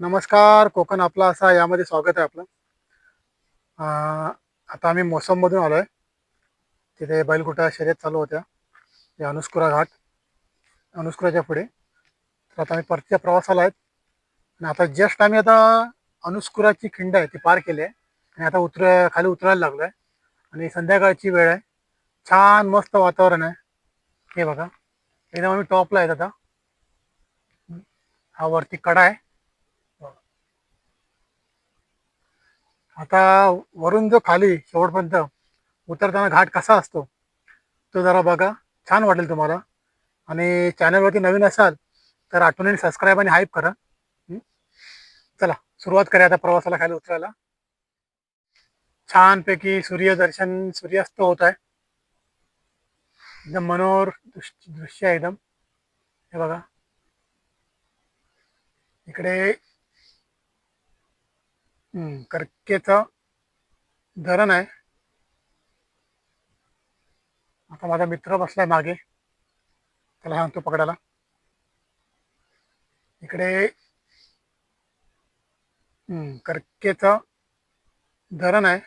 नमस्कार कोकण आपला असा यामध्ये स्वागत आहे आपलं. आता आम्ही मोसममधून आलो आहे तिथे बैलकुटा शर्यत चालू होत्या. ते अनुस्कुरा घाट अनुस्कुराच्या पुढे. तर आता आम्ही परतीच्या प्रवासाला आहेत. आणि आता जस्ट आम्ही आता अनुस्कुराची खिंड आहे ती पार केली आहे. आणि आता उतर खाली उतरायला लागलो आहे आणि संध्याकाळची वेळ आहे. छान मस्त वातावरण आहे. हे बघा. एकदम आम्ही टॉपला आहेत आता. हा वरती कडा आहे. आता वरून जो खाली शेवटपर्यंत उतरताना घाट कसा असतो तो जरा बघा. छान वाटेल तुम्हाला. आणि चॅनलवरती नवीन असाल तर आठवणीने सबस्क्राईब आणि हाईप करा. चला सुरुवात करूया आता प्रवासाला खाली उतरायला. छानपैकी सूर्यदर्शन सूर्यास्त होत आहे. एकदम मनोहर दृश्य दृश्य आहे एकदम. हे बघा. इकडे करकेचं धरण आहे. आता माझा मित्र बसलाय मागे. त्याला सांगतो पकडायला. इकडे कर्केचं करकेचं धरण आहे.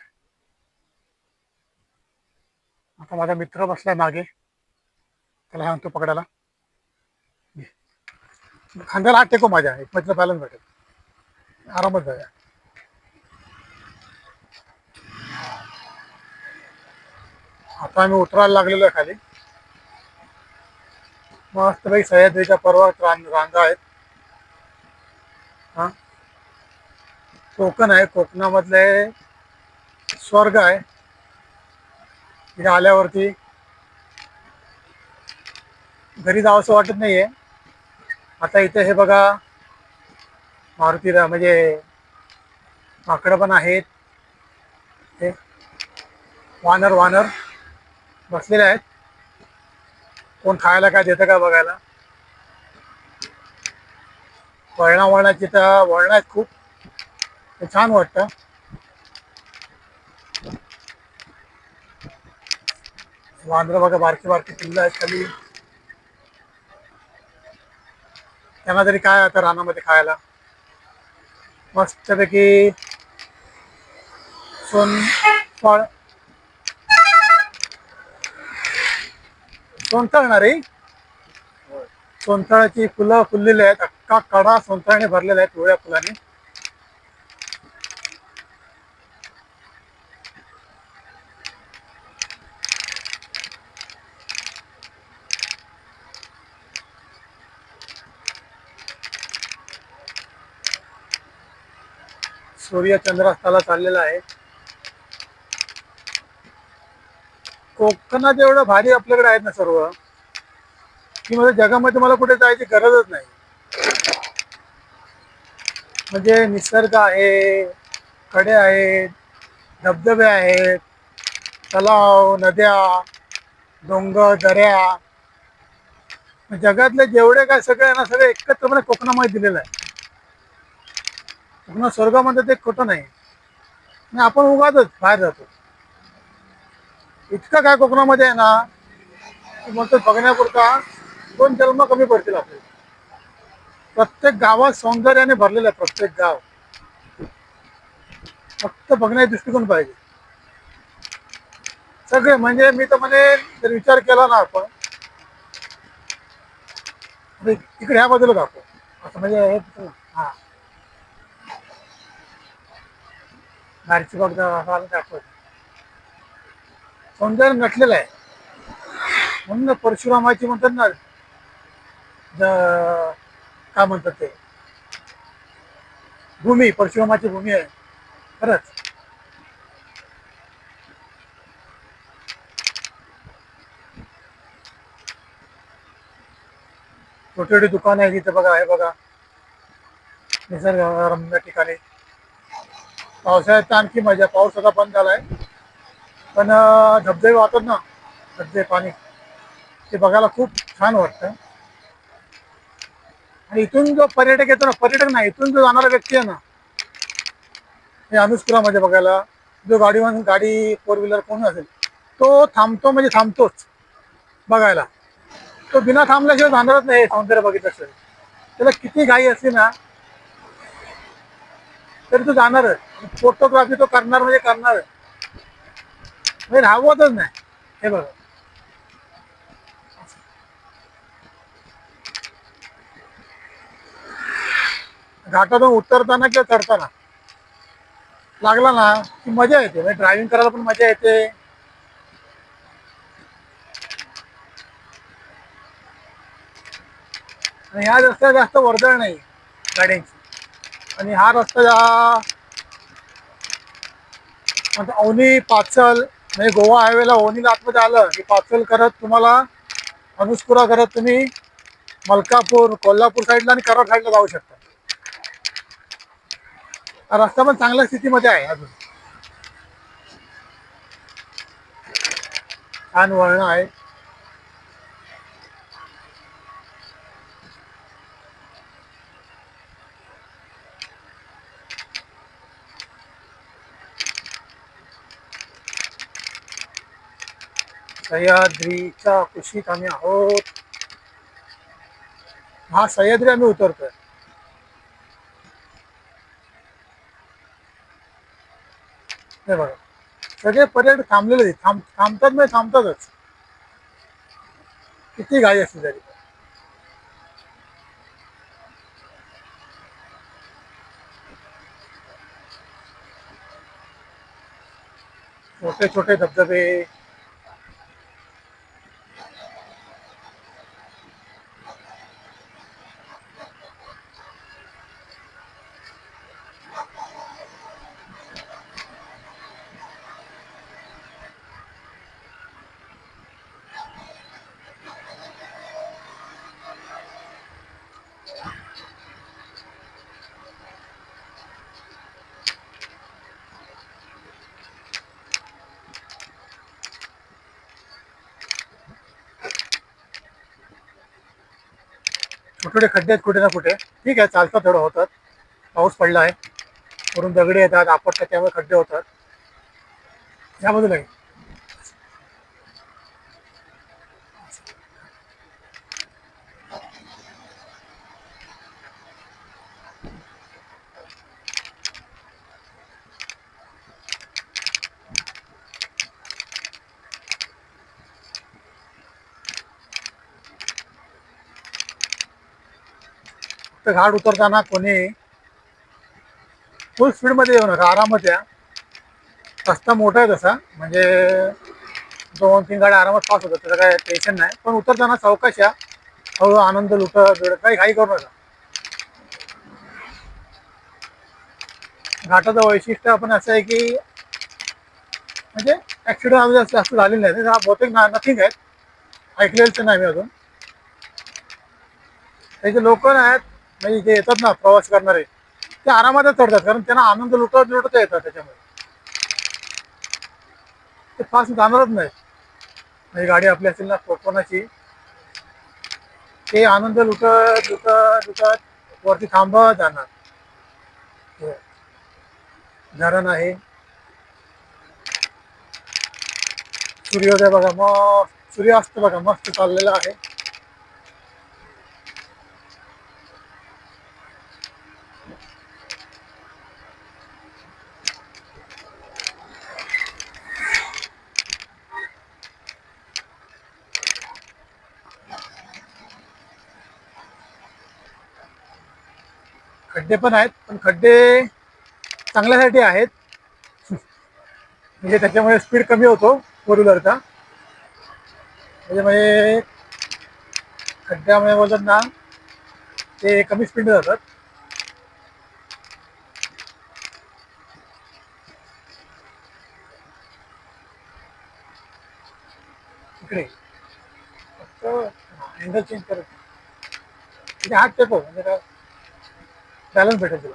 आता माझा मित्र बसलाय मागे. त्याला सांगतो पकडायला. खांद्याला हात टेको माझ्या. एक मधलं बॅलन्स भेटेल. आरामात जाऊया. आता आम्ही उतरायला लागलेलो आहे खाली. मस्तपैकी सह्याद्रीच्या पर्वत रांग रांगा आहेत. हा. कोकण आहे. कोकणामधले स्वर्ग आहे. इथे आल्यावरती घरी जावंसं वाटत नाहीये. आता इथे हे बघा मारुतीला म्हणजे माकडं पण आहेत. हे. वानर वानर. बसलेले आहेत. कोण खायला काय देतं का बघायला? वळणा वळणाची तर वळण आहेत खूप. ते छान वाटतं. वांद्र बघा बारकी बारकी पिल्लं आहेत खाली. त्यांना तरी काय आता रानामध्ये खायला? मस्तपैकी सोन फळ सोनतळ ना रे सोनतळाची फुलं फुललेली आहेत अख्खा कडा सोनतळाने भरलेला आहे पिवळ्या फुलाने. सूर्य चंद्रास्ताला चाललेला आहे. कोकणात एवढं भारी आपल्याकडे आहेत ना सर्व की म्हणजे जगामध्ये मला कुठे जायची गरजच नाही. म्हणजे निसर्ग आहे कडे आहेत धबधबे आहेत तलाव नद्या डोंगर दऱ्या. जगातले जेवढे काय सगळे आहे ना सगळे एकत्रपणे म्हणजे कोकणामध्ये दिलेलं आहे. कोकणात स्वर्गामध्ये ते खोटं नाही. आणि आपण उगाच बाहेर जातो. इतकं काय कोकणामध्ये आहे ना की म्हणतो बघण्यापुरता दोन जन्म कमी पडतील आपले. प्रत्येक गावात सौंदर्याने भरलेलं आहे प्रत्येक गाव. फक्त बघण्याचा दृष्टिकोन पाहिजे. सगळे म्हणजे मी तर म्हणे जर विचार केला ना आपण म्हणजे इकडे ह्या बाजूला दाखव. असं म्हणजे हा बाहेरची बघ दाखवत सौंदर्य नटलेलं आहे. म्हणून परशुरामाची म्हणतात ना काय म्हणतात ते? भूमी परशुरामाची भूमी आहे. खरंच. छोटी छोटी दुकान आहे तिथे बघा आहे बघा. निसर्गरम्य ठिकाणी. पावसाळ्यात आणखी मजा पाऊस आता बंद झालाय. पण धबधबे वाहतात ना धबधबे पाणी ते बघायला खूप छान वाटतं. आणि इथून जो पर्यटक येतो ना पर्यटक नाही इथून जो जाणारा व्यक्ती आहे ना हे अनुस्कुरामध्ये बघायला जो गाडी गाडी फोर व्हीलर कोण असेल तो थांबतो म्हणजे थांबतोच बघायला. तो बिना थांबल्याशिवाय जाणारच नाही सौंदर्य बघितलं असेल त्याला किती घाई असली ना तरी तो जाणार फोटोग्राफी तो करणार म्हणजे करणार. नाही राहवतच नाही. हे बघा. घाटातून उतरताना किंवा चढताना. लागला ना की मजा येते. म्हणजे ड्रायव्हिंग करायला पण मजा येते. आणि ह्या रस्त्यात जास्त वर्दळ नाही गाड्यांची. आणि हा रस्ता या औनी पाचल म्हणजे गोवा हायवेला ओनीला आतमध्ये आलं. की पाचवेल करत तुम्हाला अनुस्कुरा करत तुम्ही मलकापूर कोल्हापूर साईडला आणि कराड साईडला जाऊ शकता. रस्ता पण चांगल्या स्थितीमध्ये आहे अजून. छान वळणं आहे. सह्याद्रीच्या कुशीत आम्ही आहोत. हा सह्याद्री आम्ही उतरतोय. हे बघा. सगळे पर्यटक थांबलेले आहेत. थांब थांबतात नाही थांबतातच. किती गाई असते तरी. छोटे छोटे धबधबे. छोटे छोटे खड्डे आहेत कुठे ना कुठे. ठीक आहे चालतं थोडं होतात. पाऊस पडला आहे. वरून दगडे येतात आपटतात त्यामुळे खड्डे होतात. या बाजूला तर घाट उतरताना कोणी फुल स्पीडमध्ये येऊ नका आरामात या. रस्ता मोठा आहे तसा म्हणजे दोन तीन गाड्या आरामात पास होतात त्याचं काय टेन्शन नाही. पण उतरताना सावकाश या. हळू आनंद लुटत बिडत काही घाई करू नका. घाटाचं वैशिष्ट्य आपण असं आहे की म्हणजे ॲक्सिडेंट आम्ही जास्त जास्त झालेले नाही. हा बहुतेक ना नथिंग आहेत. ऐकलेलं तर नाही मी अजून. त्याचे लोक आहेत म्हणजे इथे येतात ना प्रवास करणारे ते आरामातच चढतात कारण त्यांना आनंद लुटत लुटत येतात त्याच्यामध्ये. ते फास्ट जाणारच नाही. म्हणजे गाडी आपली असेल ना कोकणाची ते आनंद लुटत लुटत लुटत वरती थांबत जाणार. हो. धरण आहे. सूर्योदय बघा मस्त सूर्यास्त बघा मस्त चाललेला आहे. खड्डे पण आहेत पण खड्डे चांगल्यासाठी आहेत. म्हणजे त्याच्यामुळे स्पीड कमी होतो फोर व्हीलरचा त्याच्यामुळे खड्ड्यामुळे बोलतात ना ते कमी स्पीडने जातात. इकडे. फक्त हँडल चेंज करत. तिथे हात टेको हो, म्हणजे काय बॅलन्स भेटेल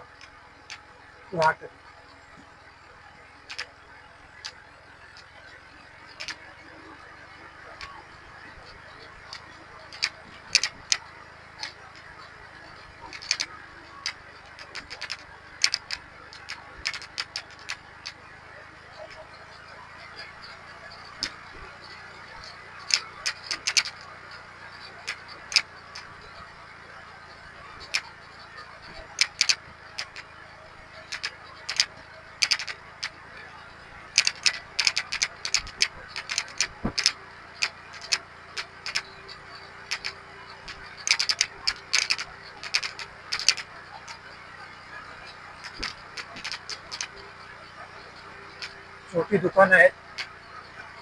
तुला छोटी दुकानं आहेत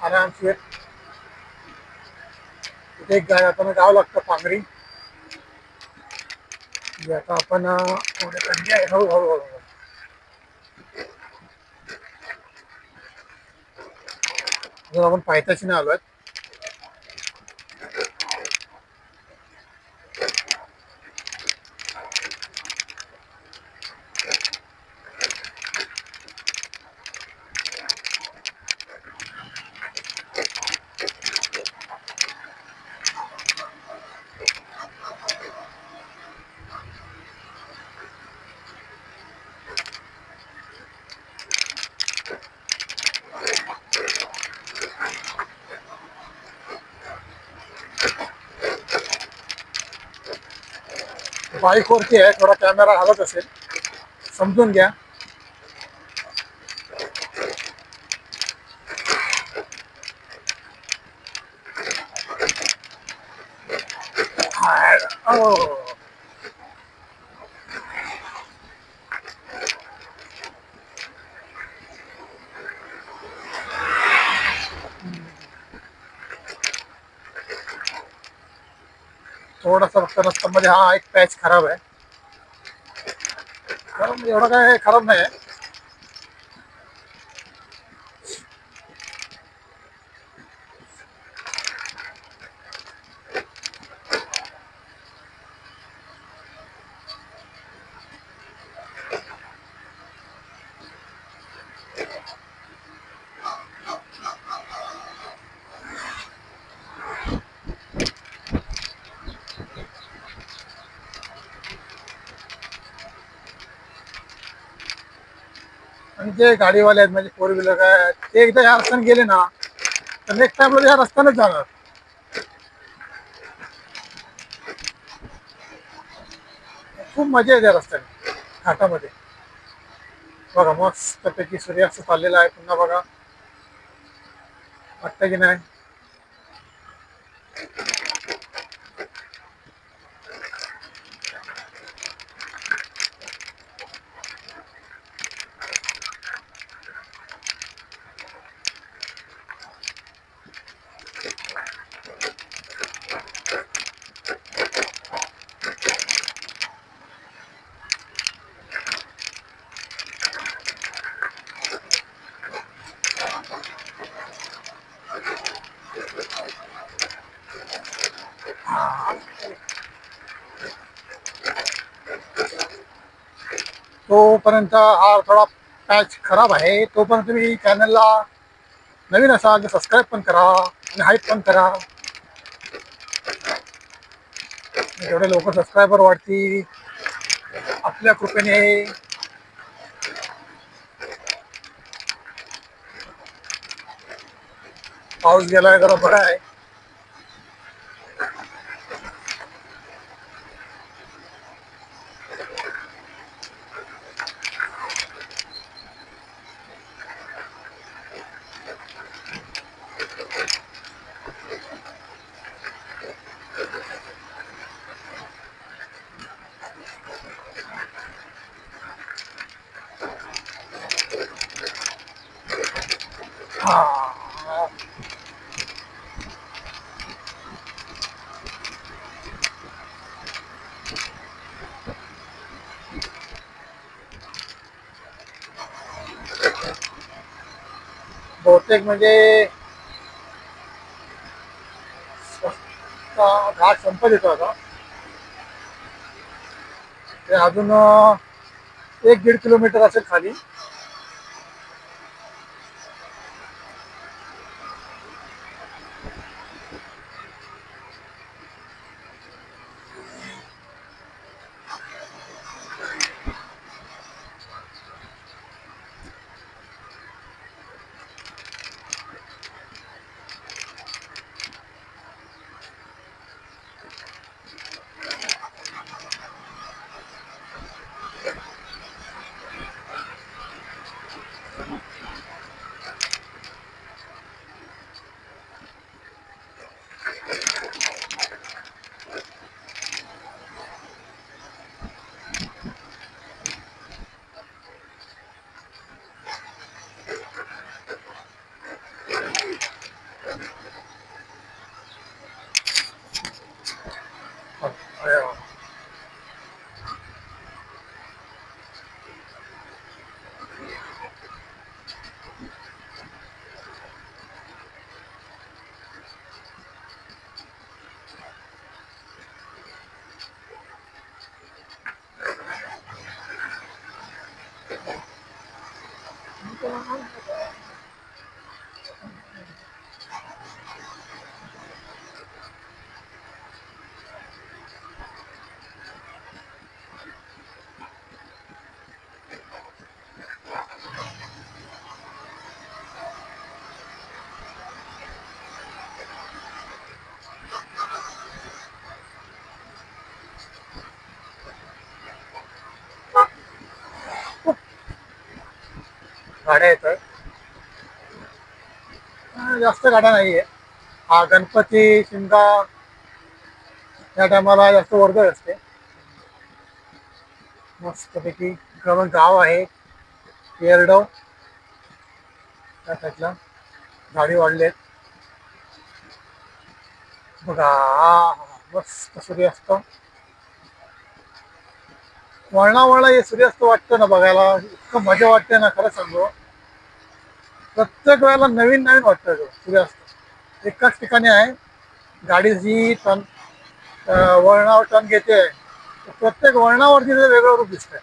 आरामशीर. तिथे एक गाय आपण गाव लागतं पांगरी याचा आता आपण अं, थोडे आहे? हळू हळू हळू आपण पायथ्याशी नाही आलोय. बाईक वरती है थोडा कैमेरा हलत समजून घ्या. हाय, ओ. रस्त्यामध्ये हा एक पॅच खराब आहे खराब एवढा काय खराब नाही आहे जे गाडीवाले आहेत म्हणजे फोर व्हीलर काय ते एकदा या रस्त्याने गेले ना तर नेक्स्ट टाइमला या रस्त्यानेच जाणार. खूप मजा येते या रस्त्याने घाटामध्ये. बघा मस्त पैकी सूर्यास्त चाललेला आहे पुन्हा बघा. वाटतं की नाही? तोपर्यंत हा थोडा पॅच खराब आहे. तोपर्यंत तुम्ही चॅनलला नवीन असाल तर सबस्क्राईब पण करा आणि हाईप पण करा. जेवढे लोक सबस्क्रायबर वाढतील आपल्या कृपेने पाऊस गेलाय जरा बरं आहे हा बहुतेक म्हणजे घाट संपत येतो आता. ते अजून एक दीड किलोमीटर असेल खाली. गाड्या येतात जास्त गाड्या नाहीये. हा गणपती शिमगा या टायमाला जास्त वर्दळ असते. मस्तपैकी गव्हर्न गाव आहे. येरडव. त्या साईडला झाडी वाढले बघा हा, मस्त सूर्यास्त. वळणा वळणा हे सूर्यास्त वाटतं ना बघायला. इतकं मजा वाटते ना खरं सांगू. प्रत्येक वेळेला नवीन नवीन वाटतं तो सूर्यास्त. एकाच ठिकाणी आहे. गाडी जी टर्न वळणावर टर्न घेते प्रत्येक वळणावरती वेगळं रूप दिसतंय.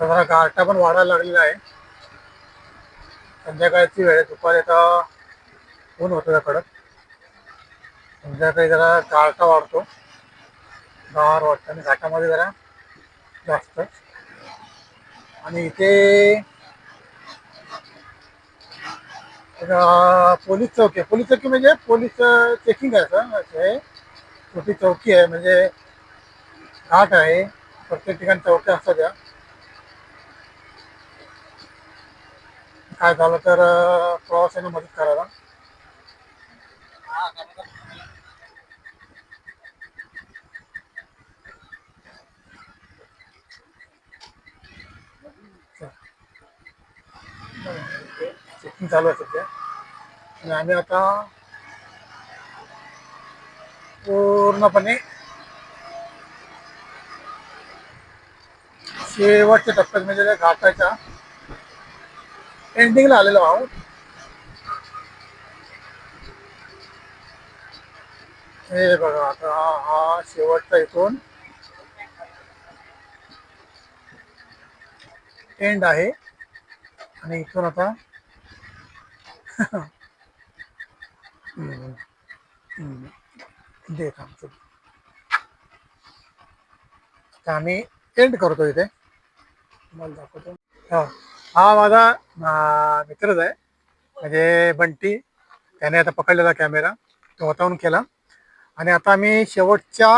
जरा गारठा पण वाढायला लागलेला आहे. संध्याकाळची वेळ दुपारी आता ऊन होतं त्या कडक. संध्याकाळी जरा गारठा वाढतो. गार वाटतं आणि घाटामध्ये जरा जास्त. आणि इथे पोलीस चौकी आहे. पोलीस चौकी म्हणजे पोलीस चेकिंग आहे आहे छोटी चौकी आहे. म्हणजे घाट आहे. प्रत्येक ठिकाणी चौक्या असतात त्या. काय झालं तर प्रवासाने मदत करायला. चेकिंग चालू आहे सध्या. आणि आम्ही आता पूर्णपणे शेवटच्या टप्प्यात म्हणजे घाटाच्या एंडिंगला आलेलो आहोत. हे बघा आता हा हा शेवटचा इथून. एंड आहे. आणि इथून आता हम्म, देख आमचं. आम्ही एंड करतो इथे. तुम्हाला दाखवतो. हा. हा माझा मित्रच आहे. म्हणजे बंटी त्याने आता पकडलेला कॅमेरा तो हातावून केला. आणि आता आम्ही शेवटच्या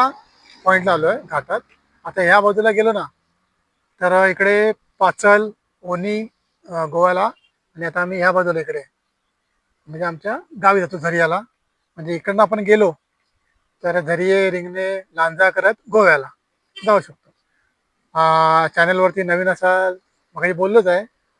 पॉईंटला आलो आहे घाटात. आता ह्या बाजूला गेलो ना तर इकडे पाचल ओनी गोव्याला आणि आता आम्ही ह्या बाजूला इकडे. म्हणजे आमच्या गावी जातो झरियाला. म्हणजे इकडनं आपण गेलो तर झरिये रिंगणे लांजा करत गोव्याला जाऊ शकतो. चॅनलवरती नवीन असाल मग बोललोच आहे